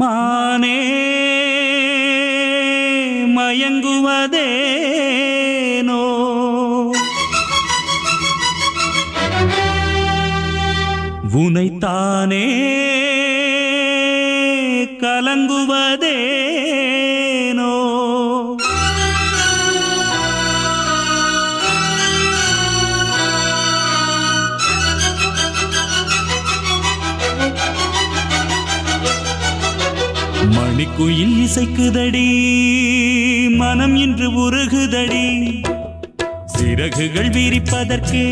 மானே மயங்குவதேனோ? உனைத்தானே கலங்குவதேனோ? மணிக்குயில் இசைக்குதடி மனம் இன்று உருகுதடி. சிறகுகள் விரிப்பதற்கே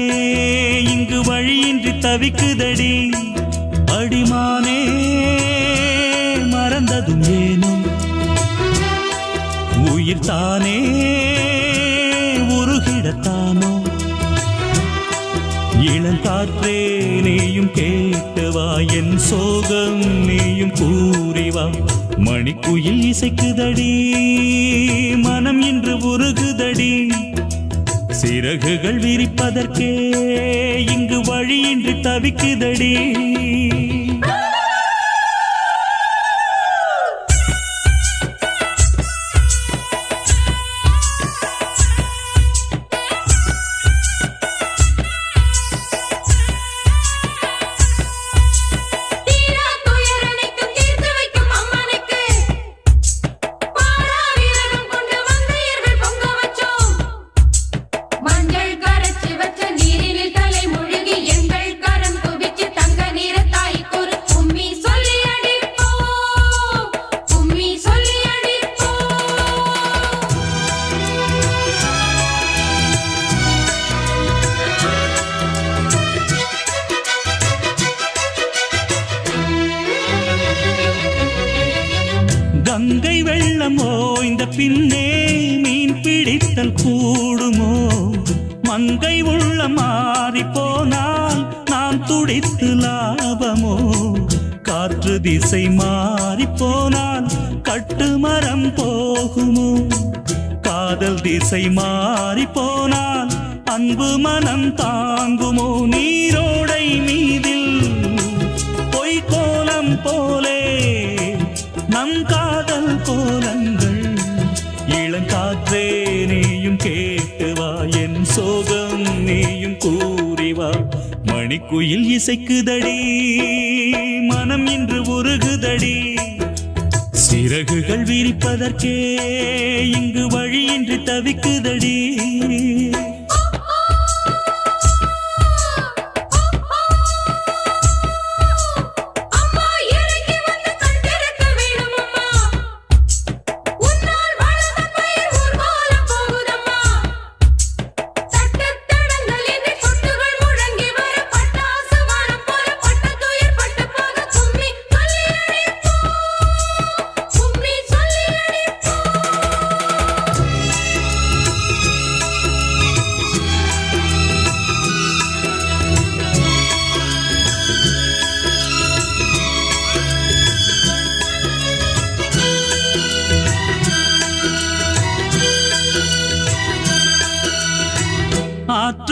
இங்கு வழியின்றி தவிக்குதடி. அடிமானே மறந்ததும் ஏனோ? உயிர் தானே உருகிடத்தானோ இளங்காற்றே நீயும் கேட்டவா என் சோகம் நீயும் கூறிவா மணிக்குயில் இசைக்குதடி மனம் இன்று உருகுதடி. சிறகுகள் விரிப்பதற்கே இங்கு வழியின்றி தவிக்குதடி. ஓய்ந்த பின்னே மீன் பிடித்தல் கூடுமோ? மங்கை உள்ள மாறி போனால் நாம் துடித்து லாபமோ? காற்று திசை மாறி போனால் கட்டு மரம் போகுமோ? காதல் திசை மாறி போனால் அன்பு மனம் தாங்குமோ? நீரோடை மீதில் பொய்கோலம் போலே நம் காதல் கோலங்கள் இளங்காற்றே நீயும் கேட்டுவா என் சோகம் நீயும் கூறிவா மணிக்குயில் இசைக்குதடி மனம் இன்று உருகுதடி. சிறகுகள் விரிப்பதற்கே இங்கு வழியின்றி தவிக்குதடி.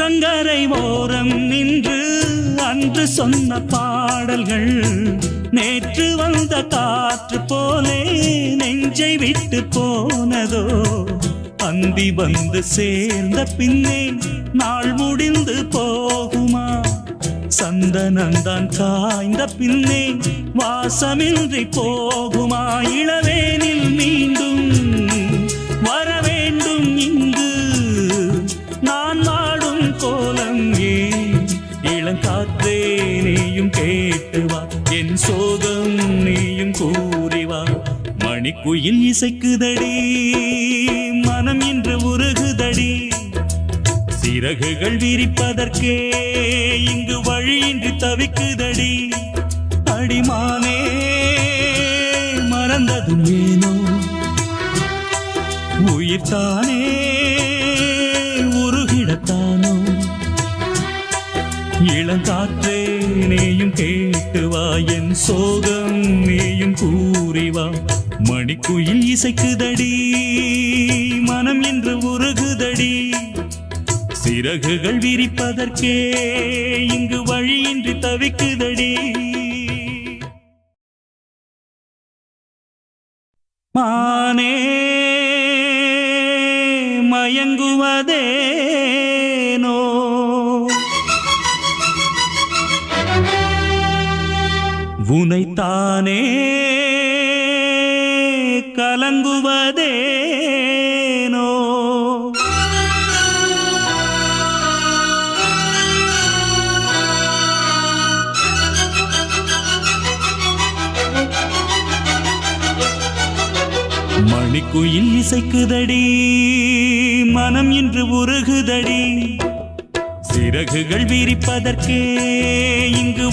கங்கரை ஓரம் நின்று அன்று சொன்ன பாடல்கள் நேற்று வந்த காற்று போலே நெஞ்சை விட்டு போனதோ? அந்தி வந்து சேர்ந்த பின்னே நாள் முடிந்து போகுமா? சந்தனந்தான் காய்ந்த பின்னே வாசமின்றி போகுமா? இளவேனில் மீண்டும் மணிக்குயில் இசைக்குதடி மனம் என்று உருகுதடி. சிறகுகள் விரிப்பதற்கே இங்கு வழியின்றி தவிக்குதடி. அடிமானே மறந்ததும் ஏனோ உயிர் உருகிடத்தானோ. இளங்காற்றே நீயும் கேட்டு வா என் சோகம் நீயும் கூறிவா மணிக்குயில் இசைக்குதடி மனம் என்று உருகுதடி. சிறகுகள் விரிப்பதற்கே இங்கு வழியின்றி தவிக்குதடி. மானே மயங்குவதே உனைத்தானே கலங்குவதேனோ? மணிக்குயில் இசைக்குதடி மனம் இன்று உருகுதடி. சிறகுகள் விரிப்பதற்கே இங்கு